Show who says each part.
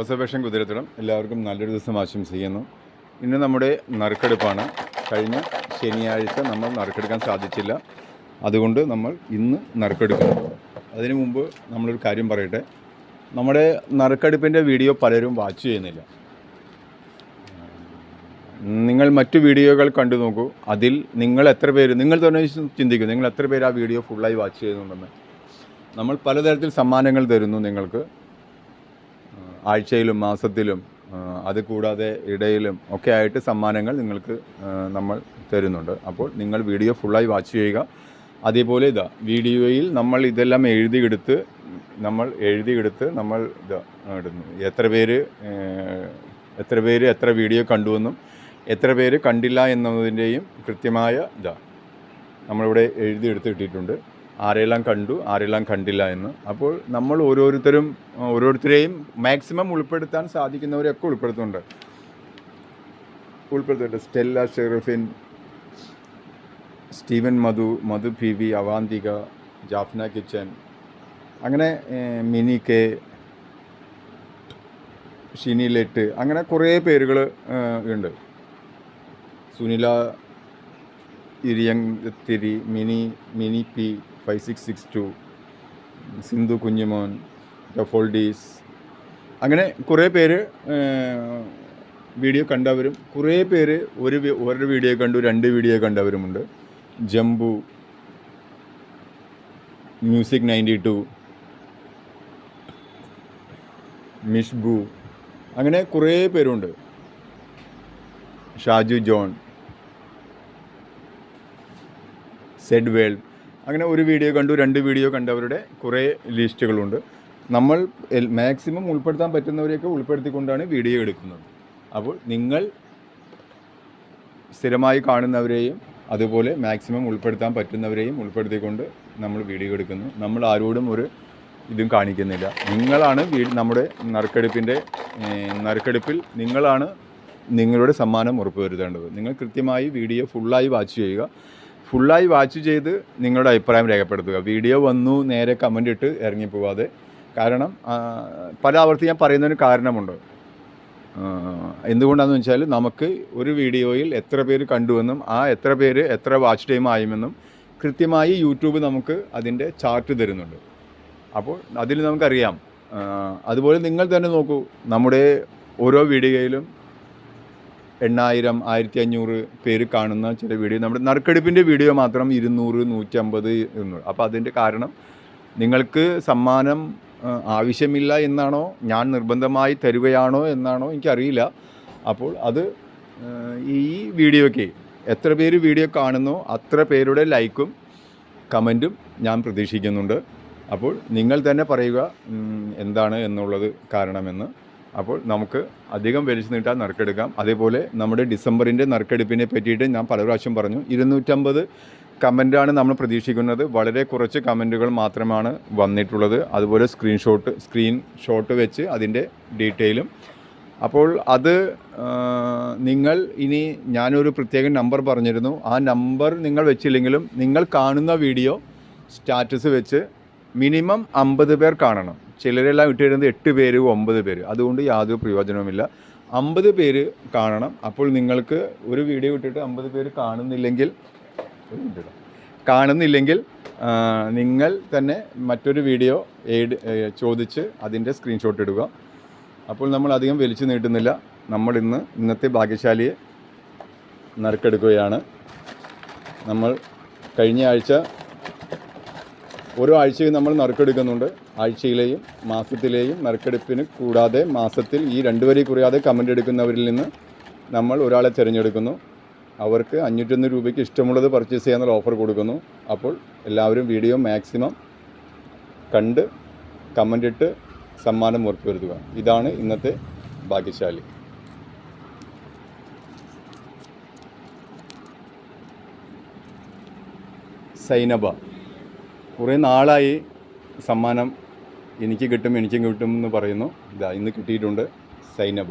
Speaker 1: ഓസവേഷൻ കുതിരത്തിടം. എല്ലാവർക്കും നല്ലൊരു ദിവസം ആശംസിക്കുന്നു. ഇന്ന് നമ്മുടെ നറുക്കെടുപ്പാണ്. കഴിഞ്ഞ ശനിയാഴ്ച നമ്മൾ നറുക്കെടുക്കാൻ സാധിച്ചില്ല. അതുകൊണ്ട് നമ്മൾ ഇന്ന് നറുക്കെടുക്കുന്നു അതിനു മുമ്പ് നമ്മളൊരു കാര്യം പറയട്ടെ. നമ്മുടെ നറുക്കെടുപ്പിന്റെ വീഡിയോ പലരും വാച്ച് ചെയ്യുന്നില്ല. നിങ്ങൾ മറ്റു വീഡിയോകൾ കണ്ടു നോക്കൂ. അതിൽ നിങ്ങൾ എത്ര പേര് നിങ്ങൾ തന്നെ ചിന്തിക്കും. നിങ്ങൾ എത്ര പേര് ആ വീഡിയോ ഫുള്ളായി വാച്ച് ചെയ്യുന്നുണ്ടെന്ന്. നമ്മൾ പലതരത്തിൽ സമ്മാനങ്ങൾ തരുന്നു നിങ്ങൾക്ക്. ആഴ്ചയിലും മാസത്തിലും അത് കൂടാതെ ഇടയിലും ഒക്കെ ആയിട്ട് സമ്മാനങ്ങൾ നിങ്ങൾക്ക് നമ്മൾ തരുന്നുണ്ട്. അപ്പോൾ നിങ്ങൾ വീഡിയോ ഫുള്ളായി വാച്ച് ചെയ്യുക. അതേപോലെ ഇതാ വീഡിയോയിൽ നമ്മൾ ഇതെല്ലാം എഴുതിയെടുത്ത് നമ്മൾ എഴുതിയെടുത്ത് നമ്മൾ ഇതാ ഇടുന്നു. എത്ര പേര് എത്ര പേര് എത്ര വീഡിയോ കണ്ടുവെന്നും എത്ര പേര് കണ്ടില്ല എന്നതിന്റെയും കൃത്യമായ ഇതാ നമ്മളിവിടെ എഴുതിയെടുത്ത് ഇട്ടിട്ടുണ്ട്. ആരെല്ലാം കണ്ടു ആരെല്ലാം കണ്ടില്ല എന്ന്. അപ്പോൾ നമ്മൾ ഓരോരുത്തരും ഓരോരുത്തരെയും മാക്സിമം ഉൾപ്പെടുത്താൻ സാധിക്കുന്നവരെയൊക്കെ ഉൾപ്പെടുത്തുന്നുണ്ട്. ഉൾപ്പെടുത്തുന്നുണ്ട്. Stella Sherifin Steven Madhu Madhu P V Avanthika Jaffna kitchen അങ്ങനെ മിനി കെ ഷിനി ലെറ്റ് അങ്ങനെ കുറേ പേരുകൾ ഉണ്ട്. Sunila ഇരിയത്തിരി Mini Mini P five six six two Sindhu Kunjumon ഡഫോൾഡീസ് അങ്ങനെ കുറേ പേര് വീഡിയോ കണ്ടവരും കുറേ പേര് ഒരു ഒരു വീഡിയോ കണ്ടു രണ്ട് video കണ്ടവരുമുണ്ട്. Jambu music ninety two Mishbu അങ്ങനെ കുറേ പേരുണ്ട്. ഷാജു ജോൺ സെഡ് വേൾഡ് അങ്ങനെ ഒരു വീഡിയോ കണ്ടു രണ്ട് വീഡിയോ കണ്ടവരുടെ കുറേ ലിസ്റ്റുകളുണ്ട് നമ്മൾ മാക്സിമം ഉൾപ്പെടുത്താൻ പറ്റുന്നവരെയൊക്കെ ഉൾപ്പെടുത്തിക്കൊണ്ടാണ് വീഡിയോ എടുക്കുന്നത്. അപ്പോൾ നിങ്ങൾ സ്ഥിരമായി കാണുന്നവരെയും അതുപോലെ മാക്സിമം ഉൾപ്പെടുത്താൻ പറ്റുന്നവരെയും ഉൾപ്പെടുത്തിക്കൊണ്ട് നമ്മൾ വീഡിയോ എടുക്കുന്നു. നമ്മൾ ആരോടും ഒരു ഇതും കാണിക്കുന്നില്ല. നിങ്ങളാണ് നമ്മുടെ നറുക്കെടുപ്പിന്റെ നറുക്കെടുപ്പിൽ നിങ്ങളാണ് നിങ്ങളുടെ സമ്മാനം ഉറപ്പുവരുത്തേണ്ടത്. നിങ്ങൾ കൃത്യമായി വീഡിയോ ഫുള്ളായി വാച്ച് ചെയ്യുക. ഫുള്ളായി വാച്ച് ചെയ്ത് നിങ്ങളുടെ അഭിപ്രായം രേഖപ്പെടുത്തുക. വീഡിയോ വന്നു നേരെ കമന്റ് ഇട്ട് ഇറങ്ങിപ്പോവാതെ. കാരണം പല ആവർത്തി ഞാൻ പറയുന്നതിന് കാരണമുണ്ട്. എന്തുകൊണ്ടാണെന്ന് വെച്ചാൽ നമുക്ക് ഒരു വീഡിയോയിൽ എത്ര പേര് കണ്ടുവെന്നും ആ എത്ര പേര് എത്ര വാച്ച് ടൈം ആയുമെന്നും കൃത്യമായി യൂട്യൂബ് നമുക്ക് അതിന്റെ ചാർട്ട് തരുന്നുണ്ട്. അപ്പോൾ അതിൽ നമുക്കറിയാം. അതുപോലെ നിങ്ങൾ തന്നെ നോക്കൂ. നമ്മുടെ ഓരോ വീഡിയോയിലും എണ്ണായിരം ആയിരത്തി അഞ്ഞൂറ് പേര് കാണുന്ന ചില വീഡിയോ. നമ്മുടെ നറുക്കെടുപ്പിന്റെ വീഡിയോ മാത്രം ഇരുന്നൂറ് നൂറ്റമ്പത് ഇരുന്നൂറ് അപ്പോൾ അതിന്റെ കാരണം നിങ്ങൾക്ക് സമ്മാനം ആവശ്യമില്ല എന്നാണോ? ഞാൻ നിർബന്ധമായി തരുകയാണോ എന്നാണോ എനിക്കറിയില്ല. അപ്പോൾ അത് ഈ വീഡിയോയ്ക്ക് എത്ര പേര് വീഡിയോ കാണുന്നോ അത്ര പേരുടെ ലൈക്കും കമന്റും ഞാൻ പ്രതീക്ഷിക്കുന്നുണ്ട്. അപ്പോൾ നിങ്ങൾ തന്നെ പറയുക എന്താണ് എന്നുള്ളത് കാരണമെന്ന്. അപ്പോൾ നമുക്ക് അധികം വലിച്ചു നീട്ടാൻ നറുക്കെടുക്കാം. അതേപോലെ നമ്മുടെ ഡിസംബറിന്റെ നറുക്കെടുപ്പിനെ പറ്റിയിട്ട് ഞാൻ പല പ്രാവശ്യം പറഞ്ഞു. ഇരുന്നൂറ്റമ്പത് കമന്റാണ് നമ്മൾ പ്രതീക്ഷിക്കുന്നത്. വളരെ കുറച്ച് കമന്റുകൾ മാത്രമാണ് വന്നിട്ടുള്ളത്. അതുപോലെ സ്ക്രീൻഷോട്ട് സ്ക്രീൻ ഷോട്ട് വെച്ച് അതിന്റെ ഡീറ്റെയിലും. അപ്പോൾ അത് നിങ്ങൾ ഇനി ഞാനൊരു പ്രത്യേക നമ്പർ പറഞ്ഞിരുന്നു. ആ നമ്പർ നിങ്ങൾ വെച്ചില്ലെങ്കിലും നിങ്ങൾ കാണുന്ന വീഡിയോ സ്റ്റാറ്റസ് വെച്ച് മിനിമം അമ്പത് പേർ കാണണം. ചിലരെല്ലാം ഇട്ടിരുന്നത് എട്ട് പേര് ഒമ്പത് പേര്. അതുകൊണ്ട് യാതൊരു പ്രയോജനവുമില്ല. അമ്പത് പേര് കാണണം. അപ്പോൾ നിങ്ങൾക്ക് ഒരു വീഡിയോ ഇട്ടിട്ട് അമ്പത് പേര് കാണുന്നില്ലെങ്കിൽ. കാണുന്നില്ലെങ്കിൽ നിങ്ങൾ തന്നെ മറ്റൊരു വീഡിയോ എയ്ഡ് ചോദിച്ച് അതിന്റെ സ്ക്രീൻഷോട്ട് ഇടുക. അപ്പോൾ നമ്മൾ അധികം വലിച്ചു നീട്ടുന്നില്ല. നമ്മൾ ഇന്ന് ഇന്നത്തെ ഭാഗ്യശാലിയെ നറുക്കെടുക്കുകയാണ്. നമ്മൾ കഴിഞ്ഞ ആഴ്ച ഓരോ ആഴ്ചയും നമ്മൾ നറുക്കെടുക്കുന്നുണ്ട്. ആഴ്ചയിലെയും മാസത്തിലെയും നറുക്കെടുപ്പിന് കൂടാതെ മാസത്തിൽ ഈ രണ്ട് വരി കുറയാതെ കമന്റ് എടുക്കുന്നവരിൽ നിന്ന് നമ്മൾ ഒരാളെ തിരഞ്ഞെടുക്കുന്നു. അവർക്ക് അഞ്ഞൂറ്റൊന്ന് രൂപയ്ക്ക് ഇഷ്ടമുള്ളത് പർച്ചേസ് ചെയ്യാനുള്ള ഓഫർ കൊടുക്കുന്നു. അപ്പോൾ എല്ലാവരും വീഡിയോ മാക്സിമം കണ്ട് കമന്റ് ഇട്ട് സമ്മാനം ഉറപ്പുവരുത്തുക. ഇതാണ് ഇന്നത്തെ ഭാഗ്യശാലി. സൈനബ. കുറേ നാളായി സമ്മാനം എനിക്ക് കിട്ടും എനിക്കും കിട്ടും എന്ന് പറയുന്നു. ഇതാ ഇന്ന് കിട്ടിയിട്ടുണ്ട് സൈനബ.